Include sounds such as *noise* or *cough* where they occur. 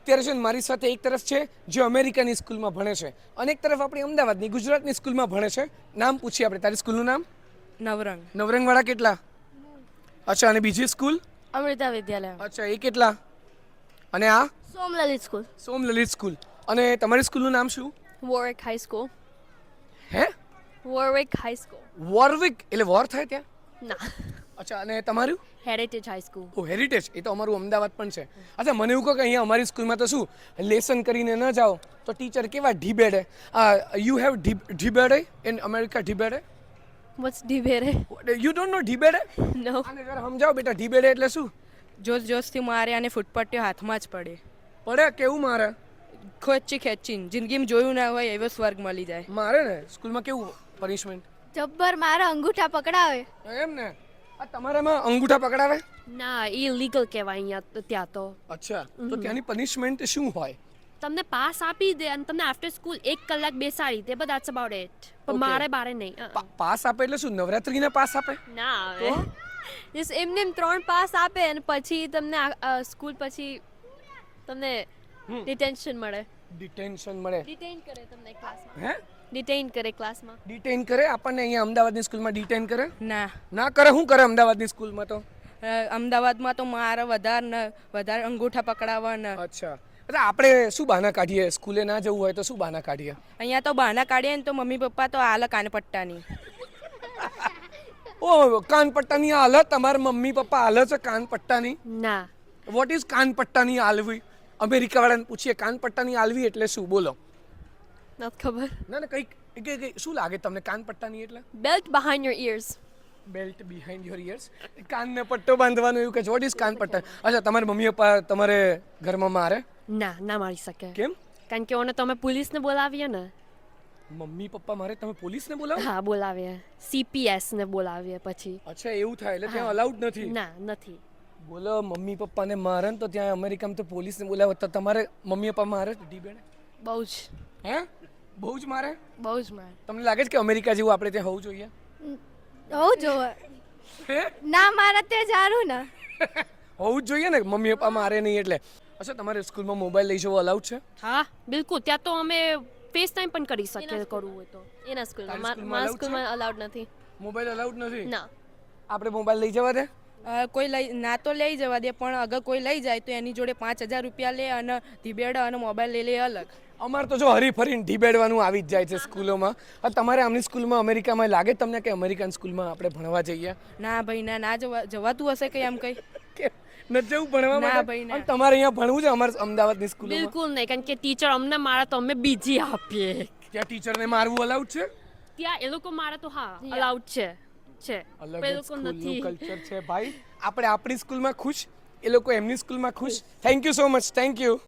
અત્યારે છે ને મારી સાથે એક તરફ છે જે અમેરિકાની સ્કૂલમાં ભણે છે. અને એક તરફ આપણી અમદાવાદની ગુજરાતની સ્કૂલમાં ભણે છે. નામ પૂછીએ આપણે. તારી સ્કૂલનું નામ? નવરંગ. નવરંગવાળા કેટલા? અચ્છા અને બીજી સ્કૂલ? અમૃતા વિદ્યાલય. અચ્છા એ કેટલા? અને આ? સોમલલિત સ્કૂલ. સોમલલિત સ્કૂલ. અને તમારી સ્કૂલનું નામ શું? વોરવિક હાઈ સ્કૂલ હે? વોરવિક હાઈ સ્કૂલ વોરવિક એટલે વોર થાય ત્યાં? ના. અચ્છા અને તમારું? હેરિટેજ હાઈ સ્કૂલ ઓ હેરિટેજ એ તો અમારું અમદાવાદ પણ છે. અચ્છા મને એવું કહો કે અહીંયા અમારી સ્કૂલમાં તો શું લેસન કરીને ન જાઓ? તો ટીચર કેવા ઢીબેડે? યુ હેવ ઢીબેડે? ઇન અમેરિકા ઢીબેડે? વોટ્સ ઢીબેડે? યુ ડોન્ટ નો ઢીબેડે? નો અને જરા સમજાવો બેટા ઢીબેડે એટલે શું? જોસ જોસથી મારે અને ફૂટપટ્ટીઓ હાથમાં જ પડે. પડે? કેવું મારે? ખેંચી ખેંચીને. જિંદગીમાં જોયું ના હોય એવો સ્વર્ગ મળી જાય. મારે ને? સ્કૂલમાં કેવું પનિશમેન્ટ જબ્બર મારા અંગૂઠા પકડાવે. એમ ને? આ તમારામાં અંગૂઠા પકડાવે? ના એ લીગલ કહેવાય અહીંયા ત્યાં તો. અચ્છા તો ત્યાંની પનિશમેન્ટ શું હોય? તમને પાસ આપી દે અને તમને આફ્ટર સ્કૂલ એક કલાક બેસાડી દે બધા અબાઉટ ઇટ પણ. મારે બારે નહીં પાસ આપે એટલે શું નવરાત્રીના પાસ આપે? ના આવે એમને એમ ત્રણ પાસ આપે અને પછી તમને સ્કૂલ પછી તમને ડિટેન્શન મળે. ડિટેન્શન મળે. ડિટેન કરે તમને ક્લાસમાં હે? ડિટેઇન કરે ક્લાસમાં ડિટેઇન કરે? આપણને અહીંયા અમદાવાદની સ્કૂલમાં ડિટેન કરે? ના. ના કરે? શું કરે અમદાવાદની સ્કૂલમાં તો? અમદાવાદમાં તો મારે વધારે ને વધારે અંગૂઠા પકડાવવાના. અચ્છા. એટલે આપણે શું બહાના કાઢીએ? સ્કૂલે ના જવું હોય તો શું બહાના કાઢીએ? અહીંયા તો બહાના કાઢીએ ને તો મમ્મી પપ્પા તો હાલ કાનપટ્ટાની. ઓ કાન પટ્ટાની હાલત તમારા મમ્મી પપ્પા હાલ છે કાન પટ્ટાની ના. વોટ ઇઝ કાન પટ્ટાની આલવી અમેરિકા વાળાને પૂછીએ કાન પટ્ટાની આલવી એટલે શું? બોલો. નથી ખબર ના ના કંઈક કે કે શું લાગે તમને? કાન પટ્ટાની એટલે? Belt behind your ears belt behind your ears કાનને પટ્ટો બાંધવાનો એવું કે વોટ ઇઝ કાન પટ્ટા અચ્છા તમારા મમ્મી પપ્પા તમારે ઘરમાં મારે? ના ના મારી શકે. કેમ? કારણ કે ઓને તમે પોલીસને બોલાવીએ ને. મમ્મી પપ્પા મારે તમે પોલીસને બોલાવો? હા બોલાવીએ. સીપીએસ ને બોલાવીએ પછી. અચ્છા એવું થાય એટલે ત્યાં અલાઉડ નથી? ના નથી. બોલો મમ્મી પપ્પાને મારે તો ત્યાં અમેરિકામાં તો પોલીસને બોલાવે. તો તમારે મમ્મી પપ્પા મારે ડીબેડ બહુ જ. હે? બહુ જ મારે? બહુ જ મારે. તમને લાગે છે કે અમેરિકા જેવું આપણે ત્યાં હોવું જોઈએ? હોવું જોઈએ હે? ના મારા તે સારું ને. *laughs* હોવું જ જોઈએ ને મમ્મી પપ્પા મારે નહીં એટલે. અચ્છા તમારે સ્કૂલમાં મોબાઈલ લઈ જવો અલાઉડ છે? હા બિલકુલ. ત્યાં તો અમે ફેસ ટાઈમ પણ કરી શકીએ કરવું હોય તો. એના સ્કૂલમાં. મારા સ્કૂલમાં અલાઉડ નથી. મોબાઈલ અલાઉડ નથી? ના. આપણે મોબાઈલ લઈ જવા દે? કોઈ લઈ ના તો લઈ જવા દે પણ અગર કોઈ લઈ જાય તો એની જોડે પાંચ હજાર રૂપિયા લે અને ધીબેડા અને મોબાઈલ લઈ લે અલગ. અમારે તો જો હરીફરીને ઢીબેડવાનું આવી જ જાય છે સ્કૂલોમાં. હવે તમારે આમની સ્કૂલમાં અમેરિકામાં લાગે તમને કે અમેરિકન સ્કૂલમાં આપણે ભણવા જઈએ? ના ભાઈ ના ના જવા જવાતું હશે કે એમ કઈ. નથી જવું ભણવા ના ભાઈ, ના. તમારે અહીંયા ભણવું છે અમારે અમદાવાદની સ્કૂલ બિલકુલ નહીં કારણ કે ટીચર અમને મારા તો અમે બીજી આપીએ. ત્યાં ટીચરને મારવું અલાઉડ છે? ત્યાં એ લોકો મારે તો હા અલાઉડ છે છે. એ લોકો નથી. કલ્ચર છે ભાઈ. આપણે આપણી સ્કૂલમાં ખુશ એ લોકો એમની સ્કૂલમાં ખુશ. Thank you so much thank you